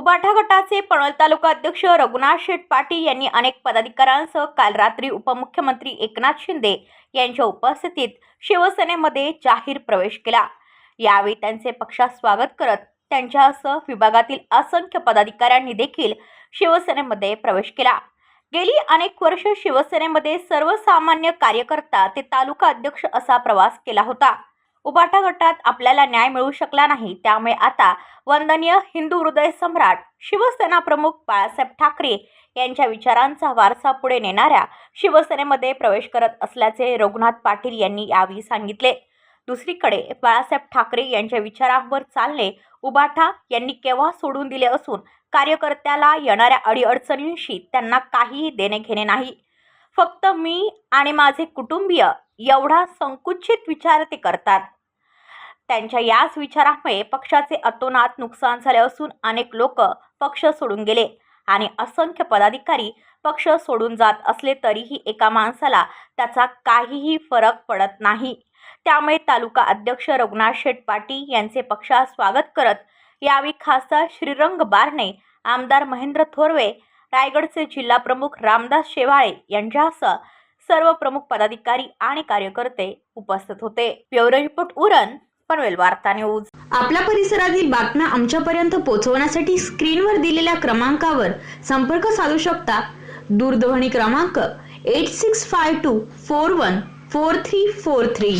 उबाठा गटाचे पनवेल तालुका अध्यक्ष रघुनाथ शेठ पाटील यांनी अनेक पदाधिकाऱ्यांसह काल रात्री उपमुख्यमंत्री एकनाथ शिंदे यांच्या उपस्थितीत शिवसेनेमध्ये जाहीर प्रवेश केला. यावेळी त्यांचे पक्षात स्वागत करत त्यांच्यासह विभागातील असंख्य पदाधिकाऱ्यांनी देखील शिवसेनेमध्ये प्रवेश केला. गेली अनेक वर्ष शिवसेनेमध्ये सर्वसामान्य कार्यकर्ता ते तालुका अध्यक्ष असा प्रवास केला होता. उबाटा गटात आपल्याला न्याय मिळू शकला नाही. त्यामुळे आता वंदनीय हिंदू हृदय सम्राट शिवसेना प्रमुख बाळासाहेब ठाकरे यांच्या विचारांचा वारसा पुढे नेणाऱ्या शिवसेनेमध्ये प्रवेश करत असल्याचे रघुनाथ पाटील यांनी यावेळी सांगितले. दुसरीकडे बाळासाहेब ठाकरे यांच्या विचारांवर चालणे उबाठा यांनी केव्हा सोडून दिले असून कार्यकर्त्याला येणाऱ्या अडीअडचणींशी त्यांना काहीही देणे घेणे नाही. फक्त मी आणि माझे कुटुंबीय एवढा संकुचित विचार ते करतात. त्यांच्या याच विचारामुळे पक्षाचे अतोनात नुकसान झाले असून अनेक लोक पक्ष सोडून गेले आणि असंख्य पदाधिकारी पक्ष सोडून जात असले तरीही एका माणसाला त्याचा काहीही फरक पडत नाही. त्यामुळे तालुका अध्यक्ष रघुनाथ शेठ पाटील यांचे पक्षात स्वागत करत यावेळी खासदार श्रीरंग बारणे आमदार महेंद्र थोरवे रायगडचे जिल्हा प्रमुख रामदास शेवाळे यांच्यासह सर्व प्रमुख पदाधिकारी आणि कार्यकर्ते उपस्थित होते. ब्युरो रिपोर्ट उरण पनवेल वार्ता न्यूज. आपल्या परिसरातील बातम्या आमच्यापर्यंत पोहोचवण्यासाठी स्क्रीनवर दिलेल्या क्रमांकावर संपर्क साधू शकता. दूरध्वनी क्रमांक eight six five two four one four three four three